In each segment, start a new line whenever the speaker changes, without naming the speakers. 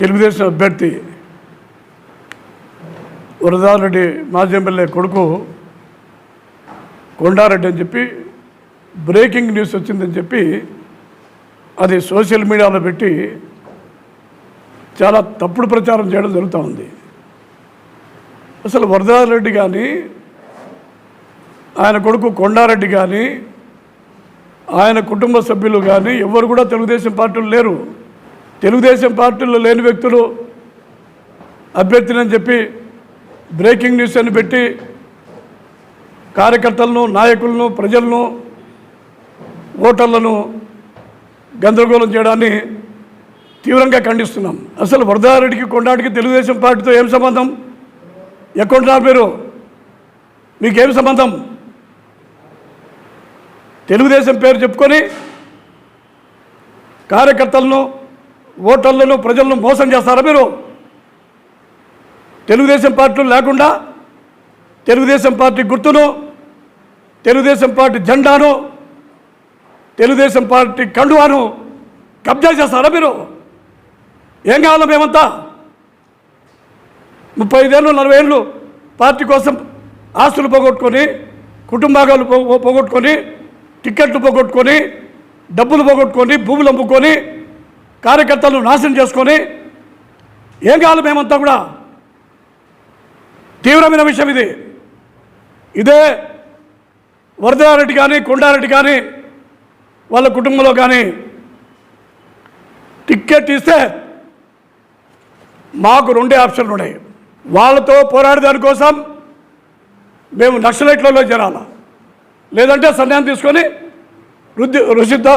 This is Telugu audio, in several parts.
తెలుగుదేశం అభ్యర్థి వరదారెడ్డి మాజీ ఎమ్మెల్యే కొడుకు కొండారెడ్డి అని చెప్పి బ్రేకింగ్ న్యూస్ వచ్చిందని చెప్పి అది సోషల్ మీడియాలో పెట్టి చాలా తప్పుడు ప్రచారం చేయడం జరుగుతూ ఉంది. అసలు వరదారెడ్డి కానీ ఆయన కొడుకు కొండారెడ్డి కానీ ఆయన కుటుంబ సభ్యులు కానీ ఎవరు కూడా తెలుగుదేశం పార్టీలు లేరు. తెలుగుదేశం పార్టీలో లేని వ్యక్తులు అభ్యర్థినని చెప్పి బ్రేకింగ్ న్యూస్ అని పెట్టి కార్యకర్తలను నాయకులను ప్రజలను ఓటర్లను గందరగోళం చేయడాన్ని తీవ్రంగా ఖండిస్తున్నాం. అసలు వరదారెడ్డికి కొండాడికి తెలుగుదేశం పార్టీతో ఏం సంబంధం? ఎక్కడున్నారు మీరు? మీకేం సంబంధం? తెలుగుదేశం పేరు చెప్పుకొని కార్యకర్తలను ఓటర్లను ప్రజలను మోసం చేస్తారా మీరు? తెలుగుదేశం పార్టీలు లేకుండా తెలుగుదేశం పార్టీ గుర్తును తెలుగుదేశం పార్టీ జెండాను తెలుగుదేశం పార్టీ కండువాను కబ్జా చేస్తారా మీరు? ఏం కావాలో మేమంతా? ముప్పై ఐదేళ్ళు నలభై ఏళ్ళు పార్టీ కోసం ఆస్తులు పోగొట్టుకొని కుటుంబాలు పోగొట్టుకొని టిక్కెట్లు పోగొట్టుకొని డబ్బులు పోగొట్టుకొని భూములు అమ్ముకొని కార్యకర్తలను నాశనం చేసుకొని ఏం కావాలి మేమంతా కూడా? తీవ్రమైన విషయం ఇది. ఇదే వరదారెడ్డి కానీ కొండారెడ్డి కానీ వాళ్ళ కుటుంబంలో కానీ టిక్కెట్ ఇస్తే మాకు రెండే ఆప్షన్లు ఉన్నాయి. వాళ్ళతో పోరాడే దానికోసం మేము నక్సలైట్లలో చేరాల? లేదంటే సన్యాసం తీసుకొని రుద్ది ఋషిద్ధ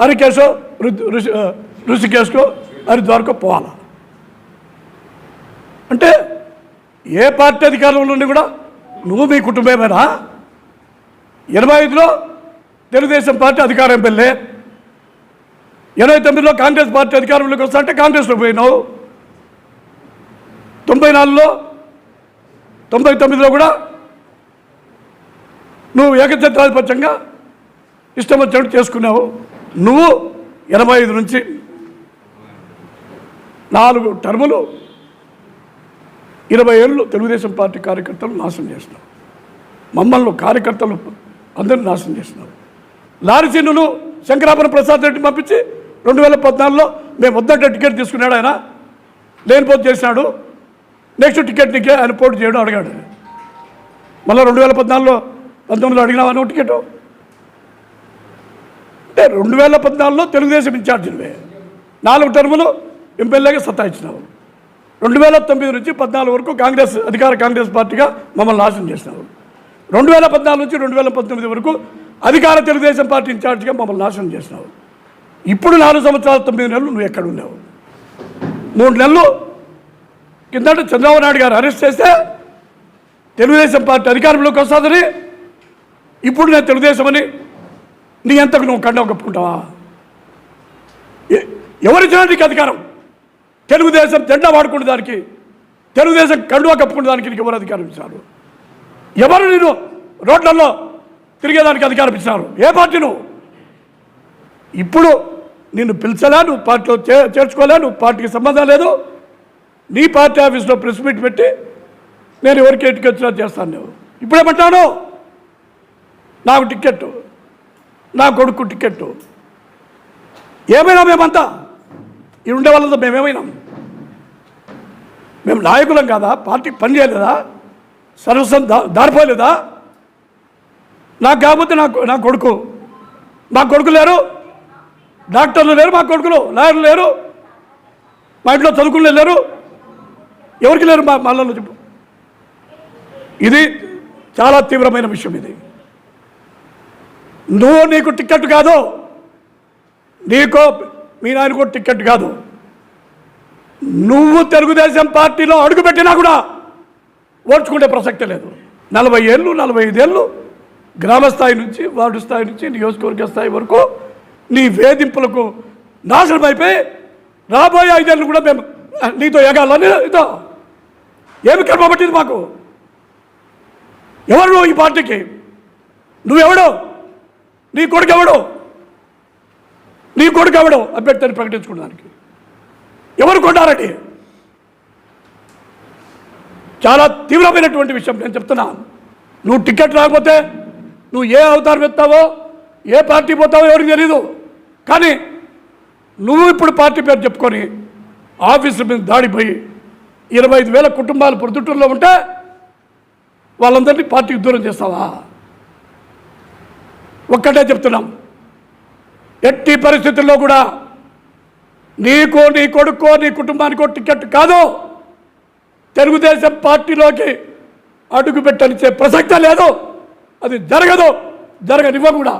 హరికేశో రుద్ది ఋషికేశ్లో హరిద్వార్కో పోవాలా? అంటే ఏ పార్టీ అధికారంలో ఉండి కూడా నువ్వు మీ కుటుంబమేనా? ఎనభై ఐదులో తెలుగుదేశం పార్టీ అధికారం పెళ్ళే ఎనభై తొమ్మిదిలో కాంగ్రెస్ పార్టీ అధికారంలోకి వస్తా అంటే కాంగ్రెస్లో పోయినావు. తొంభై నాలుగులో తొంభై తొమ్మిదిలో కూడా నువ్వు ఏకఛత్రాధిపత్యంగా ఇష్టం వచ్చినట్టు చేసుకున్నావు. నువ్వు ఎనభై ఐదు నుంచి నాలుగు టర్ములు ఇరవై ఏళ్ళు తెలుగుదేశం పార్టీ కార్యకర్తలు నాశనం చేస్తున్నారు. మమ్మల్ని కార్యకర్తలు అందరూ నాశనం చేస్తున్నారు. లారీ సీనును శంకరాపురం ప్రసాద్ రెడ్డి పంపించి రెండు వేల పద్నాలుగులో మేము వద్దంటే టికెట్ తీసుకున్నాడు ఆయన. లేనిపోతు చేసినాడు నెక్స్ట్ టికెట్ నీకే ఆయన పోటీ చేయడం అడిగాడు. మళ్ళీ రెండు వేల పద్నాలుగులో పంతొమ్మిదిలో అడిగినావా నువ్వు టికెట్? అంటే రెండు వేల పద్నాలుగులో తెలుగుదేశం ఇన్ఛార్జివే నాలుగు టర్ములు ఎమ్మెల్యేగా సత్తాయించినావు. రెండు వేల తొమ్మిది నుంచి పద్నాలుగు వరకు కాంగ్రెస్ అధికార కాంగ్రెస్ పార్టీగా మమ్మల్ని నాశనం చేసినావు. రెండు వేల పద్నాలుగు నుంచి రెండు వేల పంతొమ్మిది వరకు అధికార తెలుగుదేశం పార్టీ ఇన్ఛార్జ్గా మమ్మల్ని నాశనం చేసినావు. ఇప్పుడు నాలుగు సంవత్సరాల తొమ్మిది నెలలు నువ్వు ఎక్కడ ఉన్నావు? మూడు నెలలు కిందట చంద్రబాబు నాయుడు గారు అరెస్ట్ చేస్తే తెలుగుదేశం పార్టీ అధికారంలోకి వస్తుందని ఇప్పుడు నేను తెలుగుదేశం అని నీ ఎంతకు నువ్వు కండం కప్పుకుంటావా? ఎ- ఎవరిచ్చినా నీకు అధికారం. తెలుగుదేశం జెండా వాడుకునే దానికి తెలుగుదేశం కండువా కప్పుకునే దానికి నీకు ఎవరు అధికారం ఇచ్చారు? ఎవరు నేను రోడ్లలో తిరిగేదానికి అధికారం ఇచ్చినారు ఏ పార్టీ నువ్వు? ఇప్పుడు నిన్ను పిలిచలే నువ్వు పార్టీలో చే చేర్చుకోలే నువ్వు పార్టీకి సంబంధం లేదు. నీ పార్టీ ఆఫీస్లో ప్రెస్ మీట్ పెట్టి నేను ఎవరికి ఇంటికి వచ్చినా చేస్తాను నువ్వు ఇప్పుడేమంటాను నాకు టిక్కెట్టు నా కొడుకు టిక్కెట్టు. ఏమైనా మేమంతా? ఈ ఉండే వాళ్ళతో మేమేమైనాం? మేము నాయకులం కాదా? పార్టీకి పని చేయలేదా సర్వస్వం దా దారిపోలేదా నాకు కాకపోతే నాకు నా కొడుకు. మా కొడుకు లేరు. డాక్టర్లు లేరు మా కొడుకులు. లాయర్లు లేరు. మా ఇంట్లో చదువుకునే లేరు. ఎవరికి లేరు మా మళ్ళీ చెప్పు. ఇది చాలా తీవ్రమైన విషయం ఇది. నువ్వు నీకు టికెట్ కాదు. నీకో మీ నాయనకు టికెట్ కాదు. నువ్వు తెలుగుదేశం పార్టీలో అడుగుపెట్టినా కూడా ఓడ్చుకునే ప్రసక్తే లేదు. నలభై ఏళ్ళు నలభై ఐదేళ్ళు గ్రామ స్థాయి నుంచి వార్డు స్థాయి నుంచి నియోజకవర్గ స్థాయి వరకు నీ వేధింపులకు నాశనం అయిపోయి రాబోయే ఐదేళ్ళు కూడా మేము నీతో ఎగాలని ఇదో. ఏమి కర్మ పట్టింది మాకు? ఎవరు ఈ పార్టీకి? నువ్వెవడో? నీ కొడుకు ఎవడో? నీ కొడుకు ఎవడో? అభ్యర్థిని ప్రకటించుకోవడానికి. ఎవరు కొన్నారని? చాలా తీవ్రమైనటువంటి విషయం నేను చెప్తున్నాను నువ్వు టికెట్ రాకపోతే నువ్వు ఏ అవతారం ఎత్తావో ఏ పార్టీ పోతావో ఎవరికి తెలీదు. కానీ నువ్వు ఇప్పుడు పార్టీ పేరు చెప్పుకొని ఆఫీసుల మీద దాడిపోయి ఇరవై ఐదు వేల కుటుంబాలు ప్రొద్దుటూరులో ఉంటే వాళ్ళందరినీ పార్టీకి దూరం చేస్తావా? ఒక్కటే చెప్తున్నాం. ఎట్టి పరిస్థితుల్లో కూడా నీకు నీ కొడుకో నీ కుటుంబానికో టికెట్ కాదు. తెలుగుదేశం పార్టీలోకి అడుగు పెట్టనిచ్చే ప్రసక్తే లేదు. అది జరగదు జరగనివ్వ కూడా